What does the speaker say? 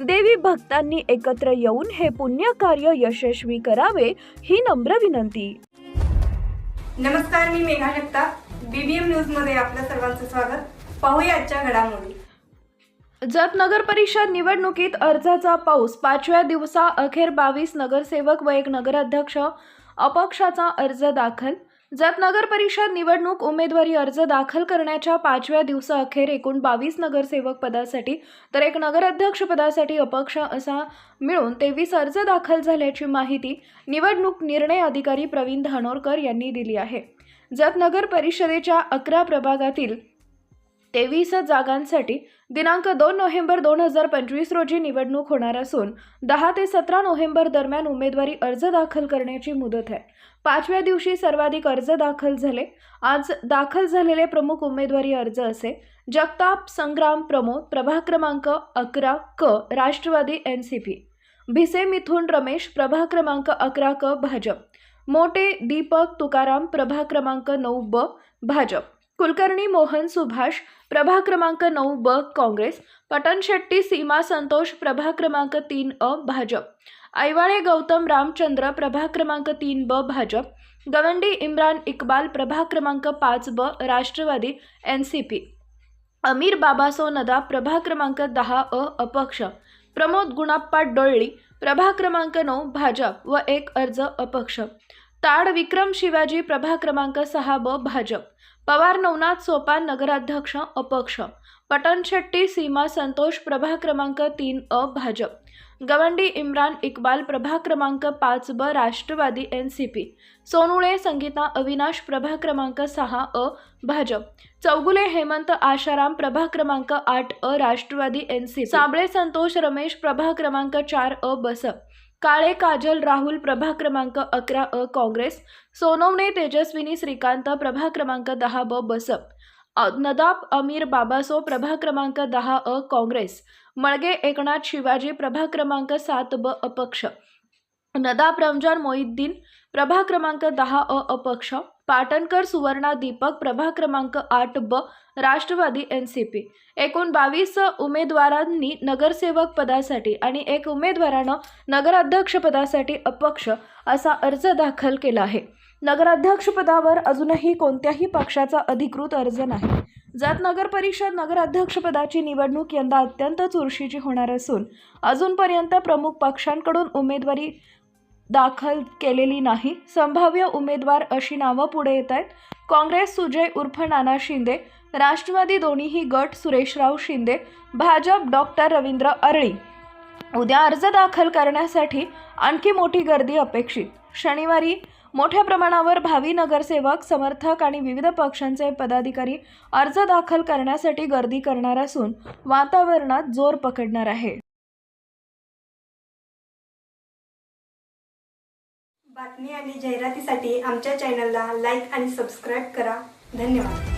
देवी भक्तांनी एकत्र येऊन हे पुण्य कार्य यशस्वी करावे ही नम्र विनंती. नमस्कार मी मेघा जगताप. बीबीएम न्यूजमध्ये आपल्या सर्वांचं स्वागत. पाहूया आजच्या घडामोडी. जत नगर परिषद निवडणुकीत अर्जाचा पाऊस. पाचव्या दिवसा अखेर बावीस नगरसेवक व एक नगराध्यक्ष अपक्षाचा अर्ज दाखल जत नगर परिषद निवडणूक उमेदवारी अर्ज दाखल करण्याच्या पाचव्या दिवसा अखेर एकूण बावीस नगरसेवक पदासाठी तर एक नगराध्यक्ष पदासाठी अपक्ष असा मिळून तेवीस अर्ज दाखल झाल्याची माहिती निवडणूक निर्णय अधिकारी प्रवीण धानोरकर यांनी दिली आहे. जत नगर परिषदेच्या अकरा प्रभागातील तेवीस जागांसाठी दिनांक दोन नोव्हेंबर दोन हजार पंचवीस रोजी निवडणूक होणार असून दहा ते सतरा नोव्हेंबर दरम्यान उमेदवारी अर्ज दाखल करण्याची मुदत आहे. पाचव्या दिवशी सर्वाधिक अर्ज दाखल झाले. आज दाखल झालेले प्रमुख उमेदवारी अर्ज असे. जगताप संग्राम प्रमोद प्रभाग क्रमांक अकरा क Rashtravadi N C P. Bhise Mithun Ramesh प्रभाग क्रमांक अकरा क भाजप. मोटे दीपक तुकाराम प्रभाग क्रमांक नऊ ब भाजप. कुलकर्णी मोहन सुभाष प्रभा क्रमांक नऊ ब काँग्रेस पटनशेट्टी सीमा संतोष प्रभा क्रमांक तीन अ भाजप. ऐवाळे गौतम रामचंद्र प्रभा क्रमांक तीन ब भाजप. गवंडी इम्रान इक्बाल प्रभा क्रमांक पाच ब Rashtrawadi N C P. Amir Babaso Nada प्रभा क्रमांक दहा अ अपक्ष. प्रमोद गुणाप्पा डोळली प्रभा क्रमांक नऊ भाजप व एक अर्ज अपक्ष. ताड विक्रम शिवाजी प्रभा क्रमांक सहा ब भाजप. पवार नवनाथ सोपान नगराध्यक्ष अपक्ष. पटनशेट्टी सीमा संतोष प्रभाग क्रमांक तीन अ भाजप. गवंडी इम्रान इक्बाल प्रभाग क्रमांक पाच ब Rashtravadi N C P. Sonule Sangeeta Avinash प्रभाग क्रमांक सहा अ भाजप. चौगुले हेमंत आशाराम प्रभाग क्रमांक आठ अ राष्ट्रवादी एन सी साबळे संतोष रमेश प्रभाग क्रमांक चार अ बसप काळे काजल राहुल प्रभाग क्रमांक अकरा अ काँग्रेस सोनवणे तेजस्विनी श्रीकांत प्रभाग क्रमांक दहा ब बसप नदाब अमीर बाबासो प्रभाग क्रमांक दहा अ काँग्रेस मळगे एकनाथ शिवाजी प्रभाग क्रमांक सात ब अपक्ष नदाब रमजान मोहिद्दीन प्रभा क्रमांक दहा अ अपक्ष पाटणकर सुवर्णा दीपक प्रभा क्रमांक आठ ब राष्ट्रवादी एन सी पी. एकूण बावीस उमेदवारांनी नगरसेवक पदासाठी आणि एक उमेदवारानं नगराध्यक्षपदासाठी अपक्ष असा अर्ज दाखल केला आहे. नगराध्यक्षपदावर अजूनही कोणत्याही पक्षाचा अधिकृत अर्ज नाही. जात नगर परिषद नगराध्यक्षपदाची निवडणूक यंदा अत्यंत चुरशीची होणार असून अजूनपर्यंत प्रमुख पक्षांकडून उमेदवारी दाखल केलेली नाही. संभाव्य उमेदवार अशी नावं पुढे येत आहेत. काँग्रेस सुजय उर्फ नाना शिंदे राष्ट्रवादी दोन्हीही गट सुरेशराव शिंदे भाजप डॉक्टर रवींद्र अरळी. उद्या अर्ज दाखल करण्यासाठी आणखी मोठी गर्दी अपेक्षित. शनिवारी मोठ्या प्रमाणावर भावी नगरसेवक समर्थक आणि विविध पक्षांचे पदाधिकारी अर्ज दाखल करण्यासाठी गर्दी करणार असून वातावरणात जोर पकडणार आहे. बातमी आणि जाहिरातीसाठी आमच्या चॅनलला लाईक आणि सबस्क्राईब करा. धन्यवाद.